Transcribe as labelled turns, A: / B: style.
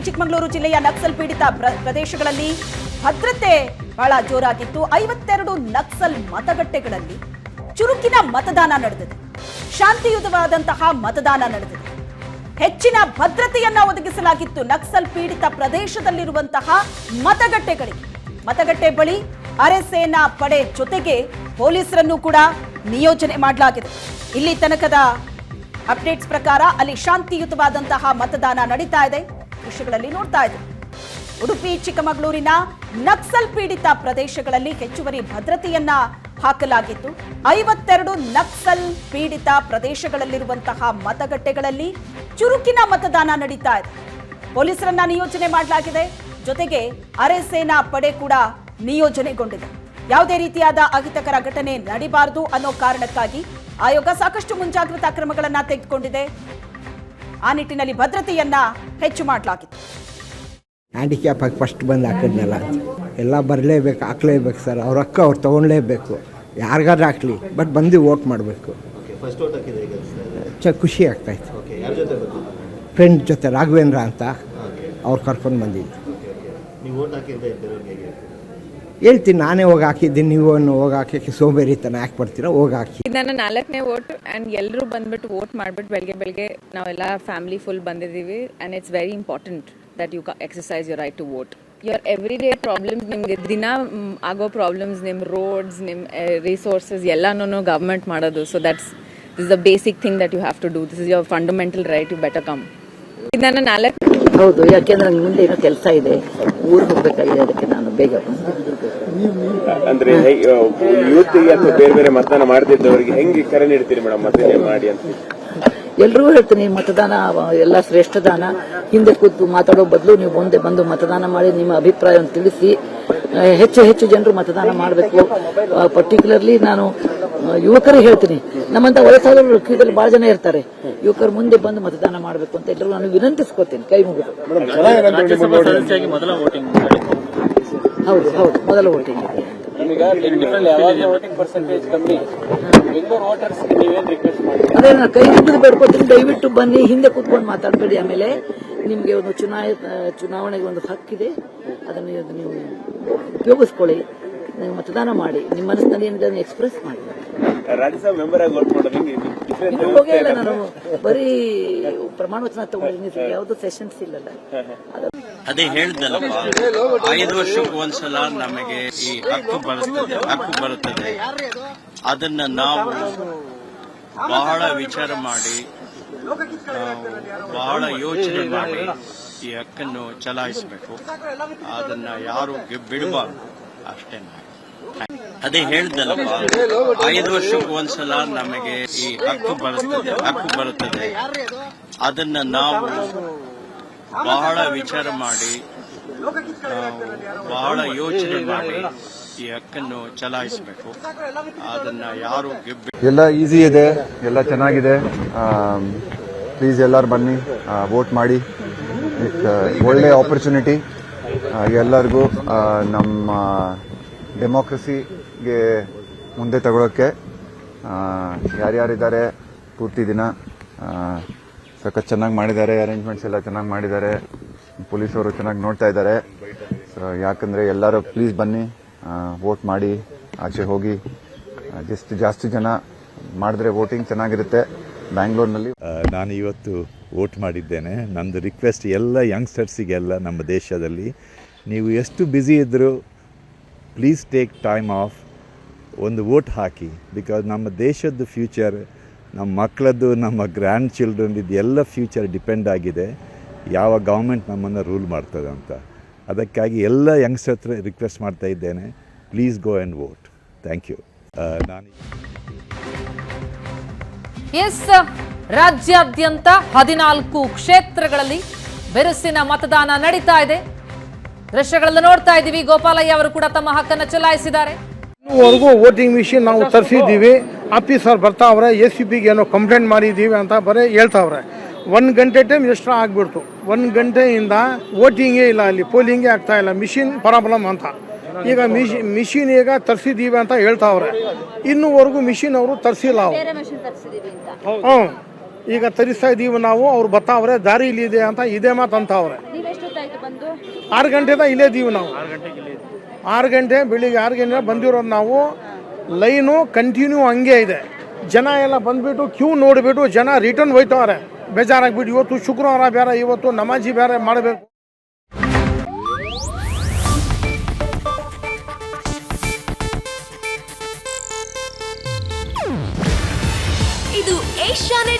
A: ಚಿಕ್ಕಮಗಳೂರು ಜಿಲ್ಲೆಯ ನಕ್ಸಲ್ ಪೀಡಿತ ಪ್ರ- ಪ್ರದೇಶಗಳಲ್ಲಿ ಭದ್ರತೆ ಬಹಳ ಜೋರಾಗಿತ್ತು. ಐವತ್ತೆರಡು ನಕ್ಸಲ್ ಮತಗಟ್ಟೆಗಳಲ್ಲಿ ಚುರುಕಿನ ಮತದಾನ ನಡೆದಿದೆ. ಶಾಂತಿಯುತವಾದಂತಹ ಮತದಾನ ನಡೆದಿದೆ. ಹೆಚ್ಚಿನ ಭದ್ರತೆಯನ್ನ ಒದಗಿಸಲಾಗಿತ್ತು ನಕ್ಸಲ್ ಪೀಡಿತ ಪ್ರದೇಶದಲ್ಲಿರುವಂತಹ ಮತಗಟ್ಟೆಗಳಿಗೆ. ಮತಗಟ್ಟೆ ಬಳಿ ಅರೆಸೇನಾ ಪಡೆ ಜೊತೆಗೆ ಪೊಲೀಸರನ್ನು ಕೂಡ ನಿಯೋಜನೆ ಮಾಡಲಾಗಿದೆ. ಇಲ್ಲಿ ತನಕದ ಅಪ್ಡೇಟ್ಸ್ ಪ್ರಕಾರ ಅಲ್ಲಿ ಶಾಂತಿಯುತವಾದಂತಹ ಮತದಾನ ನಡೀತಾ ಇದೆ. ದೃಶ್ಯಗಳಲ್ಲಿ ನೋಡ್ತಾ ಇದ್ರು. ಉಡುಪಿ, ಚಿಕ್ಕಮಗಳೂರಿನ ನಕ್ಸಲ್ ಪೀಡಿತ ಪ್ರದೇಶಗಳಲ್ಲಿ ಹೆಚ್ಚುವರಿ ಭದ್ರತೆಯನ್ನ ಹಾಕಲಾಗಿತ್ತು. ಐವತ್ತೆರಡು ನಕ್ಸಲ್ ಪೀಡಿತ ಪ್ರದೇಶಗಳಲ್ಲಿರುವಂತಹ ಮತಗಟ್ಟೆಗಳಲ್ಲಿ ಚುರುಕಿನ ಮತದಾನ ನಡೀತಾ ಇದೆ. ಪೊಲೀಸರನ್ನ ನಿಯೋಜನೆ ಮಾಡಲಾಗಿದೆ. ಜೊತೆಗೆ ಅರೆಸೇನಾ ಪಡೆ ಕೂಡ ನಿಯೋಜನೆಗೊಂಡಿದೆ. ಯಾವುದೇ ರೀತಿಯಾದ ಅಹಿತಕರ ಘಟನೆ ನಡಿಬಾರದು ಅನ್ನೋ ಕಾರಣಕ್ಕಾಗಿ ಆಯೋಗ ಸಾಕಷ್ಟು ಮುಂಜಾಗ್ರತಾ ಕ್ರಮಗಳನ್ನ ತೆಗೆದುಕೊಂಡಿದೆ. ಆ ನಿಟ್ಟಿನಲ್ಲಿ ಭದ್ರತೆಯನ್ನ ಹೆಚ್ಚು ಮಾಡಲಾಗಿತ್ತು.
B: ಹ್ಯಾಂಡಿಕ್ಯಾಪ್ ಆಗಿ ಫಸ್ಟ್ ಬಂದು ಹಾಕಿದ್ನಲ್ಲ ಎಲ್ಲ ಬರಲೇಬೇಕು ಹಾಕ್ಲೇಬೇಕು ಸರ್. ಅವ್ರ ಅಕ್ಕ ಅವ್ರು ತೊಗೊಳ್ಲೇಬೇಕು ಯಾರಿಗಾದ್ರೂ ಹಾಕ್ಲಿ ಬಟ್ ಬಂದು ವೋಟ್ ಮಾಡಬೇಕು. ಚ ಖುಷಿ ಆಗ್ತಾಯಿತ್ತು
C: ಓಕೆ ಯಾರ ಜೊತೆ ಬಂದಿದ್ದು?
B: ಫ್ರೆಂಡ್ ಜೊತೆ ರಾಘವೇಂದ್ರ ಅಂತ ಅವ್ರು ಕರ್ಕೊಂಡು ಬಂದಿದ್ದು. ಹೇಳ್ತೀನಿ ನಾನೇ ಹೋಗಿ ಹಾಕಿದ್ದೀನಿ ನೀವು ಹೋಗಿ ಹಾಕಿ ಸೋಂಬೇರಿತನ ಯಾಕೆ ಬರ್ತೀರಾ? ಹೋಗಿ ಹಾಕಿ.
D: ನನ್ನ ನಾಲ್ಕನೇ ವೋಟ್ ಆ್ಯಂಡ್ ಎಲ್ಲರೂ ಬಂದ್ಬಿಟ್ಟು ವೋಟ್ ಮಾಡ್ಬಿಟ್ಟು ಬೆಳಗ್ಗೆ ಬೆಳಗ್ಗೆ ನಾವೆಲ್ಲ ಫ್ಯಾಮಿಲಿ ಫುಲ್ ಬಂದಿದ್ದೀವಿ and it's very important that you exercise your right to vote your everyday problems ನಿಮಗೆ ದಿನ ಆಗೋ ಪ್ರಾಬ್ಲಮ್ಸ್ ನಿಮ್ಮ ರೋಡ್ಸ್ ನಿಮ್ಮ ರಿಸೋರ್ಸಸ್ ಎಲ್ಲನೂ ಗೌರ್ಮೆಂಟ್ ಮಾಡೋದು. So that's this the basic thing that you have to do this is your fundamental right you better come ಇದು ನನ್ನ ನಾಲ್ಕು
E: ಹೌದು ಯಾಕೆಂದ್ರೆ ನಂಗೆ ಮುಂದೆ ಏನೋ ಕೆಲಸ ಇದೆ ಊರಿಗೆ ಹೋಗ್ಬೇಕಾಗಿದೆ ಅದಕ್ಕೆ ಬೇಗ.
F: ಅಂದ್ರೆ ಯುವತಿಗೆ ಅಥವಾ ಬೇರೆ ಬೇರೆ ಮತದಾನ ಮಾಡದಿದ್ದವರಿಗೆ ಹೆಂಗೆ ಕರೆ ನೀಡ್ತೀರಿ ಮೇಡಮ್ ಮತದಾನ ಮಾಡಿ ಅಂತ?
E: ಎಲ್ರಿಗೂ ಹೇಳ್ತೀನಿ ಮತದಾನ ಎಲ್ಲ ಶ್ರೇಷ್ಠ ದಾನ. ಹಿಂದೆ ಕೂತು ಮಾತಾಡೋ ಬದಲು ನೀವು ಮುಂದೆ ಬಂದು ಮತದಾನ ಮಾಡಿ ನಿಮ್ಮ ಅಭಿಪ್ರಾಯವನ್ನು ತಿಳಿಸಿ. ಹೆಚ್ಚು ಹೆಚ್ಚು ಜನರು ಮತದಾನ ಮಾಡಬೇಕು. ಪರ್ಟಿಕ್ಯುಲರ್ಲಿ ನಾನು ಯುವಕರಿಗೆ ಹೇಳ್ತೀನಿ. ನಮ್ಮಂತ ವಯಸ್ಸಾದವರು ಕ್ಯೂದಲ್ಲಿ ಬಹಳ ಜನ ಇರ್ತಾರೆ. ಯುವಕರು ಮುಂದೆ ಬಂದು ಮತದಾನ ಮಾಡಬೇಕು ಅಂತ ಎಲ್ಲರೂ ನಾನು ವಿನಂತಿಸ್ಕೋತೀನಿ. ಕೈ ಮುಗಿದು. ಹೌದು ಹೌದು ಮೊದಲ ವೋಟಿಂಗ್ ಅದೇ ನಾನು ಕೈ ಹಿಡಿದು ಬೇಡ್ಕೊತೀನಿ ದಯವಿಟ್ಟು ಬನ್ನಿ ಹಿಂದೆ ಕೂತ್ಕೊಂಡು ಮಾತಾಡಬೇಡಿ. ಆಮೇಲೆ ನಿಮಗೆ ಒಂದು ಚುನಾಯ ಚುನಾವಣೆಗೆ ಒಂದು ಹಕ್ಕಿದೆ. ಅದನ್ನು ನೀವು- ನೀವು ಉಪಯೋಗಿಸ್ಕೊಳ್ಳಿ. ನೀವು ಮತದಾನ ಮಾಡಿ ನಿಮ್ಮ ಮನಸ್ಸಿನಲ್ಲಿ ಏನಿದೆ ಎಕ್ಸ್ಪ್ರೆಸ್ ಮಾಡಿ.
F: ರಾಜ್ಯಸಭಾ ಮೆಂಬರ್ ಆಗಿ ವೋಟ್ ಮಾಡೋದು ಹೆಂಗೆ? ಡಿಫ್ರೆಂಟ್
E: ಹೋಗೇ ಇಲ್ಲ ನಾನು. ಬರೀ ಪ್ರಮಾಣ ವಚನ ತಗೊಂಡಿದ್ದೀನಿ ಯಾವುದು ಸೆಷನ್ಸ್ ಇಲ್ಲಲ್ಲ.
G: ಅದೇ ಹೇಳಿದ್ನಲ್ಲಪ್ಪ ಐದು ವರ್ಷಕ್ಕೆ ಒಂದ್ಸಲ ನಮಗೆ ಈ ಹಕ್ಕು ಬರುತ್ತದೆ ಹಕ್ಕು ಬರುತ್ತದೆ. ಅದನ್ನ ನಾವು ಬಹಳ ವಿಚಾರ ಮಾಡಿ ಬಹಳ ಯೋಚನೆ ಮಾಡಿ ಈ ಹಕ್ಕನ್ನು ಚಲಾಯಿಸಬೇಕು. ಅದನ್ನ ಯಾರು ಬಿಡಬಾರದು ಬಿಡಬಾರ್ದು ಅಷ್ಟೇ ಅದೇ ಹೇಳ್ದಲ್ಲಪ್ಪ ಐದು ವರ್ಷಕ್ಕೂ ಒಂದ್ಸಲ ನಮಗೆ ಈ ಹಕ್ಕು ಬರುತ್ತದೆ ಹಕ್ಕು ಬರುತ್ತದೆ. ಅದನ್ನ ನಾವು ಬಹಳ ವಿಚಾರ ಮಾಡಿ ಬಹಳ ಯೋಚನೆ ಮಾಡಿ ಈ ಹಕ್ಕನ್ನು ಚಲಾಯಿಸಬೇಕು. ಅದನ್ನ ಯಾರು
H: ಎಲ್ಲ ಈಸಿ ಇದೆ, ಎಲ್ಲ ಚೆನ್ನಾಗಿದೆ. ಪ್ಲೀಸ್ ಎಲ್ಲರೂ ಬನ್ನಿ ವೋಟ್ ಮಾಡಿ. ಒಳ್ಳೆ ಆಪರ್ಚುನಿಟಿ ಎಲ್ಲರಿಗೂ ನಮ್ಮ ಡೆಮೋಕ್ರಸಿಗೆ ಮುಂದೆ ತಗೊಳ್ಳೋಕ್ಕೆ ಯಾರ್ಯಾರಿದ್ದಾರೆ, ಪೂರ್ತಿ ದಿನ ಸಖತ್ ಚೆನ್ನಾಗಿ ಮಾಡಿದ್ದಾರೆ ಅರೇಂಜ್ಮೆಂಟ್ಸ್ ಎಲ್ಲ ಚೆನ್ನಾಗಿ ಮಾಡಿದ್ದಾರೆ, ಪೊಲೀಸವರು ಚೆನ್ನಾಗಿ ನೋಡ್ತಾ ಇದ್ದಾರೆ. ಸೊ ಯಾಕಂದರೆ ಎಲ್ಲರೂ ಪ್ಲೀಸ್ ಬನ್ನಿ ವೋಟ್ ಮಾಡಿ, ಆಚೆ ಹೋಗಿ ಜಸ್ಟ್ ಜಾಸ್ತಿ ಜನ ಮಾಡಿದ್ರೆ ವೋಟಿಂಗ್ ಚೆನ್ನಾಗಿರುತ್ತೆ ಬ್ಯಾಂಗ್ಳೂರಿನಲ್ಲಿ
I: ನಾನು ಇವತ್ತು ವೋಟ್ ಮಾಡಿದ್ದೇನೆ. ನಂದು ರಿಕ್ವೆಸ್ಟ್ ಎಲ್ಲ ಯಂಗ್ಸ್ಟರ್ಸಿಗೆಲ್ಲ ನಮ್ಮ ದೇಶದಲ್ಲಿ, ನೀವು ಎಷ್ಟು ಬ್ಯುಸಿ ಇದ್ದರೂ ಪ್ಲೀಸ್ ಟೇಕ್ ಟೈಮ್ ಆಫ್ ಒಂದು ವೋಟ್ ಹಾಕಿ ಬಿಕಾಸ್ ನಮ್ಮ ದೇಶದ ಫ್ಯೂಚರ್ ನಮ್ಮ ಮಕ್ಕಳದ್ದು ನಮ್ಮ ಗ್ರ್ಯಾಂಡ್ ಚಿಲ್ಡ್ರನ್ ಇದು ಎಲ್ಲ ಫ್ಯೂಚರ್ ಡಿಪೆಂಡ್ ಆಗಿದೆ. ಯಾವ ಗೌರ್ಮೆಂಟ್ ನಮ್ಮನ್ನು ರೂಲ್ ಮಾಡ್ತದೆ ಅಂತ. ಅದಕ್ಕಾಗಿ ಎಲ್ಲ ಯಂಗ್ಸ್ಟರ್ ಹತ್ರ ರಿಕ್ವೆಸ್ಟ್ ಮಾಡ್ತಾ ಇದ್ದೇನೆ. Please go and vote thank you ನಾನು
J: ಎಸ್ ರಾಜ್ಯಾದ್ಯಂತ ಹದಿನಾಲ್ಕು ಕ್ಷೇತ್ರಗಳಲ್ಲಿ ಬಿರುಸಿನ ಮತದಾನ ನಡೀತಾ ಇದೆ. ದೃಶ್ಯಗಳನ್ನು ನೋಡ್ತಾ ಇದ್ದೀವಿ. ಗೋಪಾಲಯ್ಯ ಅವರು ಕೂಡ ತಮ್ಮ ಹಕ್ಕನ್ನು ಚಲಾಯಿಸಿದ್ದಾರೆ.
K: ಇನ್ನೂವರೆಗೂ ವೋಟಿಂಗ್ ಮಿಷಿನ್ ನಾವು ತರಿಸಿದ್ದೀವಿ. ಆಫೀಸರ್ ಬರ್ತಾವ್ರೆ ಎ ಸಿ ಪಿಗೆ ಏನೋ ಕಂಪ್ಲೇಂಟ್ ಮಾಡಿದ್ದೀವಿ ಅಂತ ಬರೀ ಹೇಳ್ತಾವ್ರೆ. ಒಂದು ಗಂಟೆ ಟೈಮ್ ಎಕ್ಸ್ಟ್ರಾ ಆಗ್ಬಿಡ್ತು. ಒಂದು ಗಂಟೆಯಿಂದ ವೋಟಿಂಗೇ ಇಲ್ಲ ಅಲ್ಲಿ ಪೋಲಿಂಗೇ ಆಗ್ತಾ ಇಲ್ಲ ಮಿಷಿನ್ ಪ್ರಾಬ್ಲಮ್ ಅಂತ. ಈಗ ಮಿಷಿ ಮಿಷಿನ್ ಈಗ ತರಿಸಿದ್ದೀವಿ ಅಂತ ಹೇಳ್ತಾವ್ರೆ. ಇನ್ನೂವರೆಗೂ ಮಿಷಿನ್ ಅವರು ತರಿಸಿಲ್ಲ ಅವರು. ಹ್ಞೂ ಈಗ ತರಿಸ್ತಾ ಇದ್ದೀವಿ ನಾವು ಅವ್ರು ಬರ್ತಾವ್ರೆ ದಾರಿ ಇಲ್ಲಿದೆ ಅಂತ ಇದೇ ಮಾತು ಅಂತವ್ರೆ. ಆರು ಗಂಟೆದ ಇಲ್ಲೇ ಇದೀವಿ ನಾವು. ಆರು ಗಂಟೆ ಬೆಳಿಗ್ಗೆ ಆರು ಗಂಟೆ ಬಂದಿರೋದು ನಾವು ಲೈನು ಕಂಟಿನ್ಯೂ ಹಂಗೆ ಇದೆ. ಜನ ಎಲ್ಲ ಬಂದ್ಬಿಟ್ಟು ಕ್ಯೂ ನೋಡಿಬಿಟ್ಟು ಜನ ರಿಟರ್ನ್ ಹೋಯ್ತವ್ರೆ. ಬೇಜಾರಾಗ್ಬಿಟ್ಟು ಇವತ್ತು ಶುಕ್ರವಾರ ಬೇರೆ ಇವತ್ತು ನಮಾಜಿ ಬೇರೆ ಮಾಡಬೇಕು.
L: ಇದು ಏಷ್ಯಾನೆಟ್